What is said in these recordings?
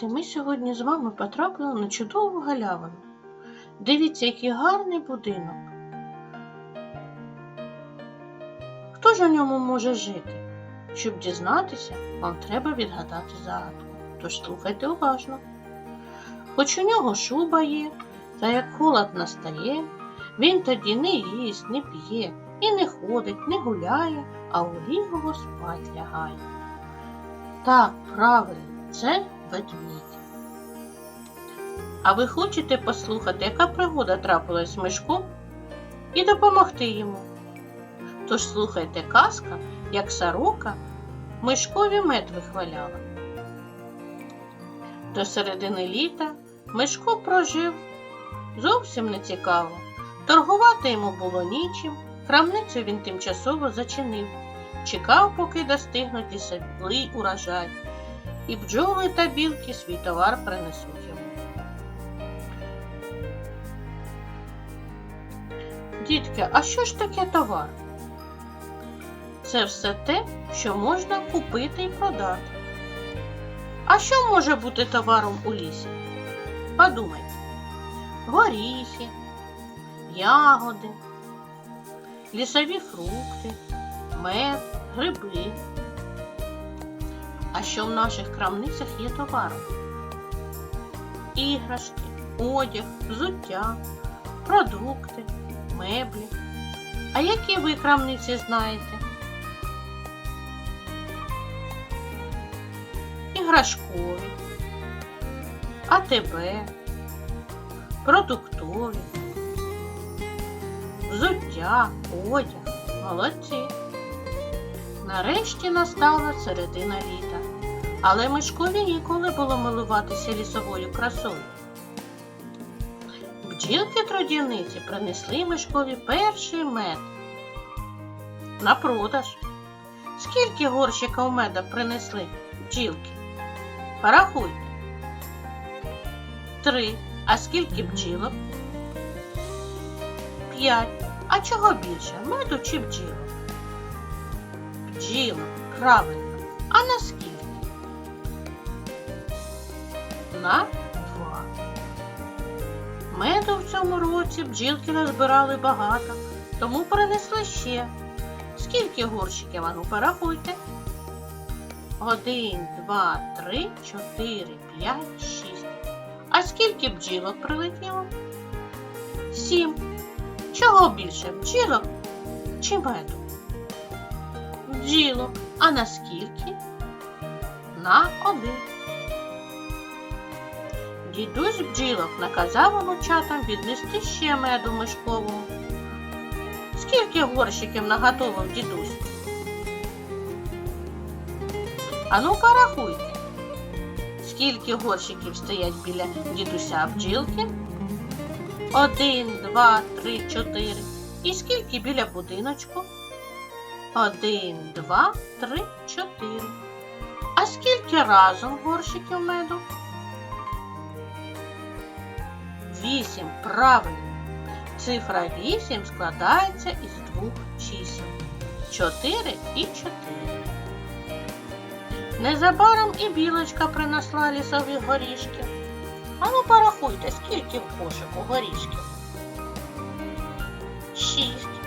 Діти, ми сьогодні з вами потрапили на чудову галявину. Дивіться, який гарний будинок. Хто ж у ньому може жити? Щоб дізнатися, вам треба відгадати загадку. Тож слухайте уважно. Хоч у нього шуба є, та як холод настає, він тоді не їсть, не п'є, і не ходить, не гуляє, а у лігово спать лягає. Так, правильно, це ведмідь. А ви хочете послухати, яка пригода трапилась з мишком і допомогти йому? Тож слухайте казка, як сорока мишкові мед вихваляла. До середини літа Мишко прожив зовсім не цікаво. Торгувати йому було нічим, крамницю він тимчасово зачинив, чекав, поки достигнуть лісовий урожай, і бджоли та білки свій товар принесуть йому. Дітки, а що ж таке товар? Це все те, що можна купити і продати. А що може бути товаром у лісі? Подумайте. Горіхи, ягоди, лісові фрукти, мед, гриби. А що в наших крамницях є товаром? Іграшки, одяг, взуття, продукти, меблі. А які ви крамниці знаєте? Іграшкові, АТБ, продуктові, взуття, одяг, молодці. Нарешті настала середина літа, але Мишкові ніколи було милуватися лісовою красою. Бджілки трудівниці принесли Мишкові перший мед на продаж. Скільки горщиків меда принесли бджілки? Порахуйте. Три. А скільки бджілок? П'ять. А чого більше? Меду чи бджілок? Бджілок, правильно. А на скільки? На два. Меду в цьому році бджілки назбирали багато, тому принесли ще. Скільки горщиків, ану порахуйте? Один, два, три, чотири, п'ять, шість. А скільки бджілок прилетіло? Сім. Чого більше бджілок чи меду? Бджілок. А на скільки? На один. Дідусь бджілок наказав онучатам віднести ще меду мишковому. Скільки горщиків наготовив дідусь? Ану порахуйте. Скільки горщиків стоять біля дідуся бджілки? Один, два, три, чотири. І скільки біля будиночку? Один, два, три, чотири. А скільки разом горщиків меду? Вісім. Правильно. Цифра вісім складається із двох чисел. Чотири і чотири. Незабаром і білочка принесла лісові горішки. Ану порахуйте, скільки в кошику горішків. Шість.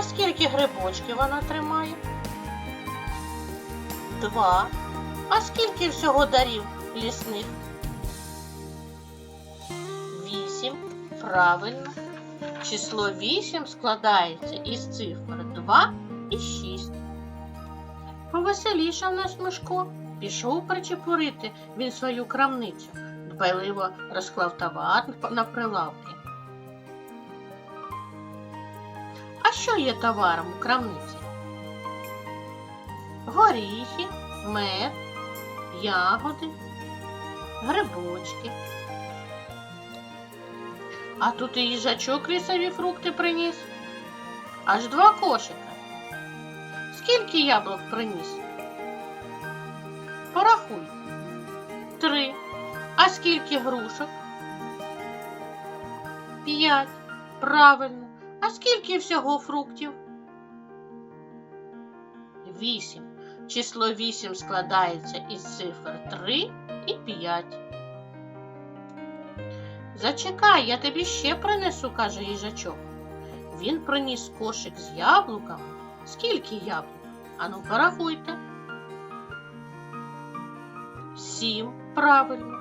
А скільки грибочків вона тримає? Два. А скільки всього дарів лісних? Вісім. Правильно. Число вісім складається із цифр 2 і 6. Повеселішав наш Мишко. Пішов причепурити він свою крамницю, дбайливо розклав товар на прилавки. А що є товаром у крамниці? Горіхи, мед, ягоди, грибочки. А тут і їжачок лісові фрукти приніс. Аж два кошика. Скільки яблук приніс? Порахуй. Три. А скільки грушок? П'ять. Правильно. А скільки всього фруктів? Вісім. Число вісім складається із цифр три і п'ять. Зачекай, я тобі ще принесу, каже їжачок. Він приніс кошик з яблуками. Скільки яблук? Ану, порахуйте. Сім, правильно.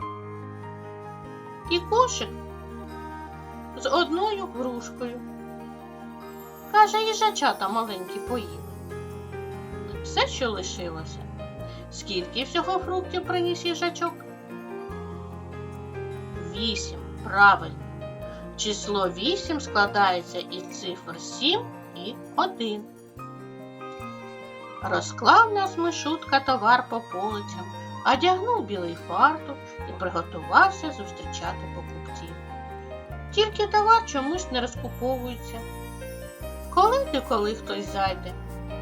І кошик з одною грушкою. Каже, їжачата маленькі поїли. Все, що лишилося. Скільки всього фруктів приніс їжачок? Вісім. Правильно. Число вісім складається із цифр сім і один. Розклав нас Мишутка товар по полицям, одягнув білий фартук і приготувався зустрічати покупців. Тільки товар чомусь не розкуповується. Коли ти коли хтось зайде,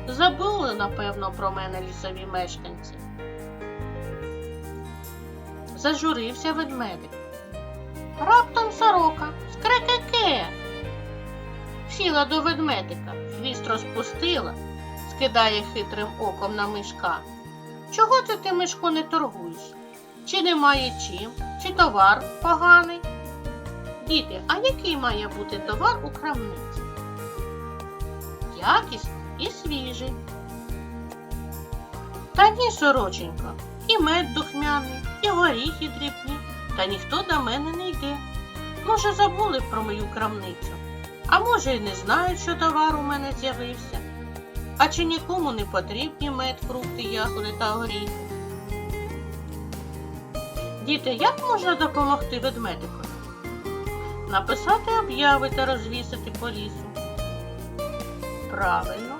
забули, напевно, про мене лісові мешканці. Зажурився ведмедик. Раптом сорока скрекеке. Сіла до ведмедика, хвіст розпустила, скидає хитрим оком на мишка. Чого це ти, мишко, не торгуєш? Чи немає чим, чи товар поганий? Діти, а який має бути товар у крамниці? Якісний і свіжий. Та ні, сороченька, і мед духмяний, і горіхи дрібні, та ніхто до мене не йде. Може, забули про мою крамницю, а може, й не знають, що товар у мене з'явився. А чи нікому не потрібні мед, фрукти, ягоди та горіхи? Діти, як можна допомогти ведмедику? Написати обяви та розвісити по лісу. Правильно.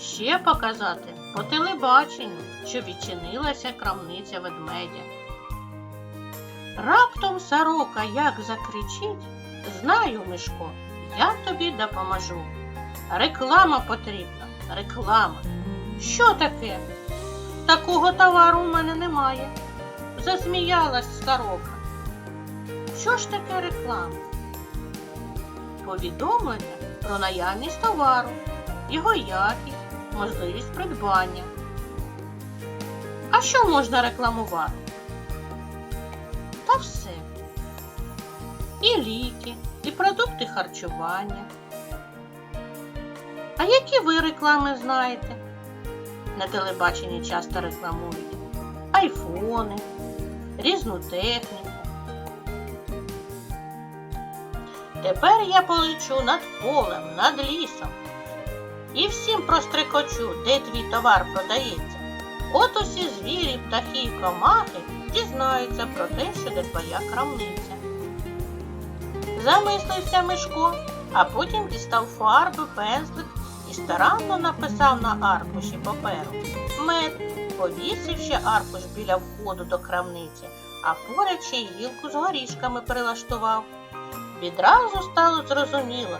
Ще показати по телебаченню, що відчинилася крамниця ведмедя. Раптом сорока як закричить, знаю, Мишко, я тобі допоможу. Реклама потрібна, реклама. Що таке? Такого товару у мене немає. Засміялась сорока. Що ж таке реклама? Повідомлення про наявність товару, його якість, можливість придбання. А що можна рекламувати? Та все. І ліки, і продукти харчування. А які ви реклами знаєте? На телебаченні часто рекламують айфони, різну техніку. Тепер я полечу над полем, над лісом. І всім прострикочу, де твій товар продається. От усі звірі, птахи й комахи дізнаються про те, що де твоя крамниця. Замислився Мишко, а потім дістав фарби, пензлик і старанно написав на аркуші паперу мед, повісив ще аркуш біля входу до крамниці, а поряд ще гілку з горішками прилаштував. Відразу стало зрозуміло,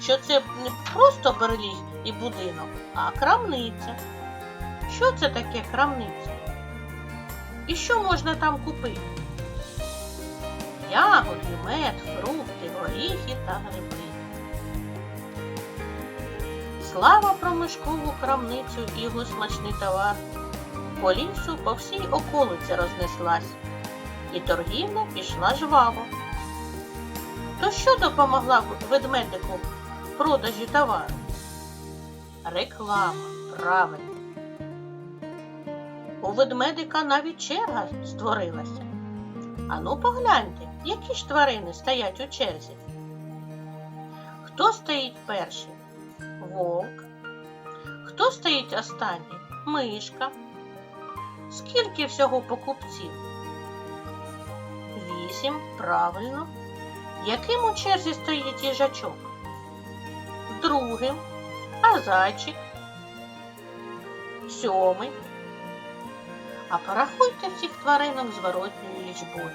що це не просто берліг і будинок, а крамниця. Що це таке крамниця? І що можна там купити? Ягоди, мед, фрукти, горіхи та гриби. Слава про мишкову крамницю і його смачний товар. По лісу по всій околиці рознеслась, і торгівля пішла жваво. То що допомогла ведмедику в продажі товару? Реклама, правильно. У ведмедика навіть черга створилася. Ану погляньте, які ж тварини стоять у черзі. Хто стоїть перший? Вовк. Хто стоїть останній? Мишка. Скільки всього покупців? Вісім, правильно. Яким у черзі стоїть їжачок? Другим, а? Сьомий. А порахуйте всіх тваринок зворотньою лічбою.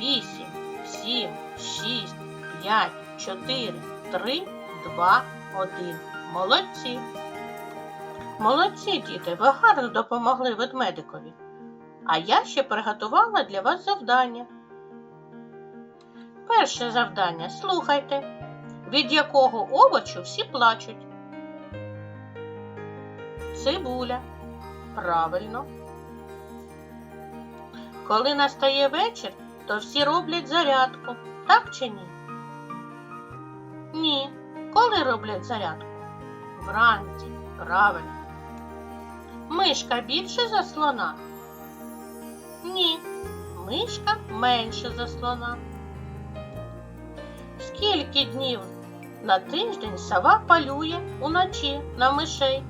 Вісім, сім, шість, п'ять, чотири, три, два, один. Молодці. Молодці, діти, ви гарно допомогли ведмедикові. А я ще приготувала для вас завдання. Перше завдання слухайте, від якого овочу всі плачуть. Цибуля. Правильно. Коли настає вечір, то всі роблять зарядку, так чи ні? Ні. Коли роблять зарядку? Вранці, правильно. Мишка більше за слона? Ні. Мишка менше за слона. Скільки днів на тиждень сова полює уночі на мишей?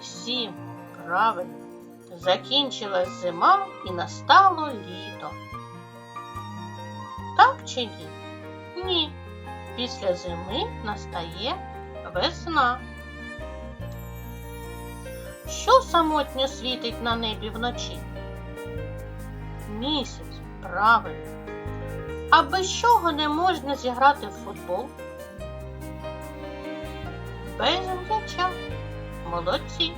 Сім. Правильно. Закінчилась зима і настало літо. Так чи ні? Ні. Після зими настає весна. Що самотньо світить на небі вночі? Місяць, правильно. А без чого не можна зіграти в футбол? Без м'яча. Молодці.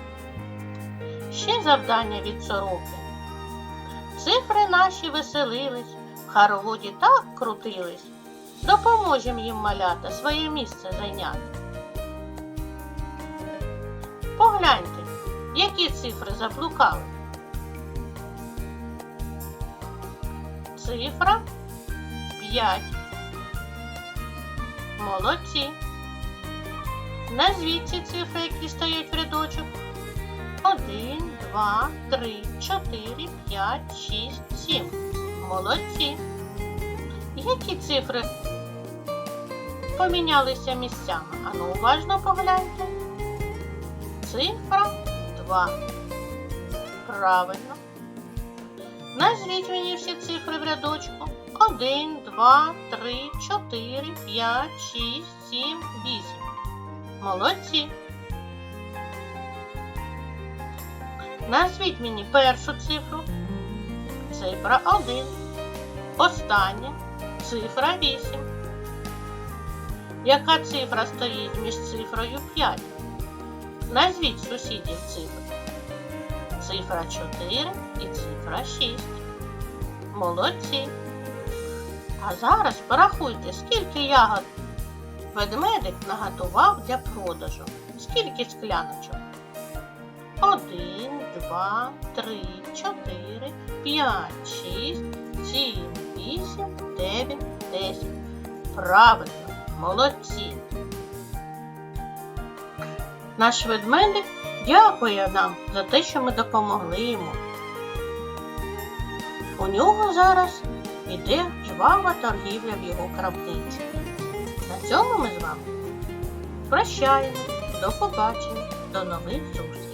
Ще завдання від сороки. Цифри наші веселились, в хороводі так крутились. Допоможем їм малята своє місце зайняти. Погляньте, які цифри заблукали. Цифра 5. Молодці. Назвіть ці цифри, які стоять в рядочок. 1, 2, 3, 4, 5, 6, 7. Молодці. Які цифри помінялися місцями? Ану, уважно погляньте. Цифра 2. Правильно. Назвіть мені всі цифри в рядочку. 1, 2, 3, 4, 5, 6, 7, 8. Молодці. Назвіть мені першу цифру. Цифра 1. Остання цифра 8. Яка цифра стоїть між цифрою 5? Назвіть сусідів цифр. Цифра 4 і цифра 6. Молодці. А зараз порахуйте, скільки ягод ведмедик наготував для продажу. Скільки скляночок? Один, два, три, чотири, п'ять, шість, сім, вісім, дев'ять, десять. Правильно, молодці. Наш ведмедик дякує нам за те, що ми допомогли йому. У нього зараз іде жвава торгівля в його крамниці. На цьому ми з вами прощаємо. До побачення, до нових зустрічей.